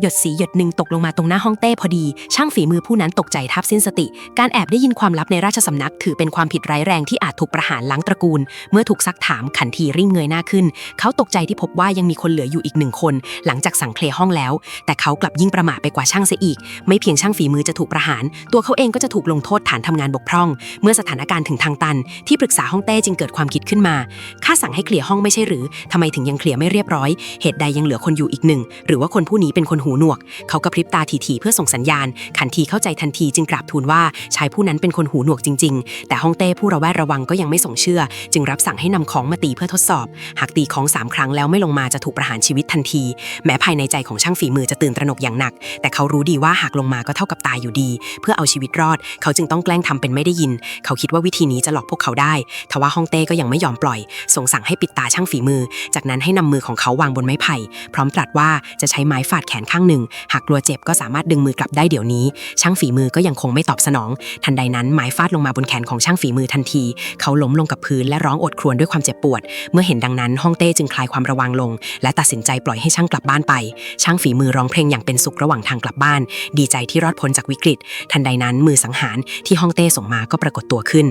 หยดสีหยดหนึ่งตกลงมาตรงหน้าห้องเต้พอดี ช่างฝีมือผู้นั้นตกใจทับสิ้นสติ การแอบได้ยินความลับในราชสำนัก ถือเป็นความผิดร้ายแรงที่อาจถูกประหารล้างตระกูล เมื่อถูกซักถามขันทีริ่งเงยหน้าขึ้น เขาตกใจที่พบว่ายังมีคนเหลืออยู่อีกหนึ่งคน หลังจากสั่งเคลียห้องแล้ว แต่เขากลับยิ่งประมาทไปกว่าช่างเสียอีก ไม่เพียงช่างฝีมือจะถูกประหาร ตัวเขาเองก็จะถูกลงโทษฐานทำงานบกพร่อง เมื่อสถานการณ์ถึงทางตัน ที่ปรึกษาห้องเต้จึงเกิดความคิดขึ้นมาข้าสั่งให้เคลียร์ห้องไม่ใช่หรือทำไมถึงยังเคลียร์ไม่เรียบร้อย เหตุใดยังเหลือคนอยู่อีกหนึ่งหรือว่าคนผู้นี้เป็นคนหูหนวก เขากระพริบตาทีๆเพื่อส่งสัญญาณ ขันทีเข้าใจทันทีจึงกราบทูลว่าชายผู้นั้นเป็นคนหูหนวกจริง ๆ แต่ฮ่องเต้ผู้ระแวดระวังก็ยังไม่ส่งเชื่อ จึงรับสั่งให้นำของมาตีเพื่อทดสอบ หากตีของสามครั้งแล้วไม่ลงมาจะถูกประหารชีวิตทันที แม้ภายในใจของช่างฝีมือจะตื่นตระหนกอย่างหนัก แต่เขารู้ดีว่าหากลงมาก็เท่ากับตายอยู่ดี เพื่อเอาชีวิตรอด เขาจึงต้องแกล้งทำเป็นไม่ได้ยิน เขาคิดว่าวิธีนี้จะหลอกพวกเขาได้ ทว่าฮ่องเต้ก็ยังไม่ยอมปล่อยส่งสั่งให้ปิดตาช่างฝีมือ จากนั้นให้นำมือของเขาวางบนไม้ไผ่ พร้อมตรัสว่าจะใช้ไม้ฟาดแขนข้างหนึ่ง หากกลัวเจ็บก็สามารถดึงมือกลับได้เดี๋ยวนี้ ช่างฝีมือก็ยังคงไม่ตอบสนอง ทันใดนั้นไม้ฟาดลงมาบนแขนของช่างฝีมือทันที เขาล้มลงกับพื้นและร้องอดครวญด้วยความเจ็บปวด เมื่อเห็นดังนั้นฮ่องเต้จึงคลายความระวังลง และตัดสินใจปล่อยให้ช่างกลับบ้านไป ช่างฝีมือร้องเพลงอย่างเป็นสุขระหว่างทางกลับบ้าน ดีใจที่รอดพ้นจากวิกฤต ทันใดนั้นมือสังหารที่ฮ่องเต้ส่งมาก็ปรากฏตัวขึ้น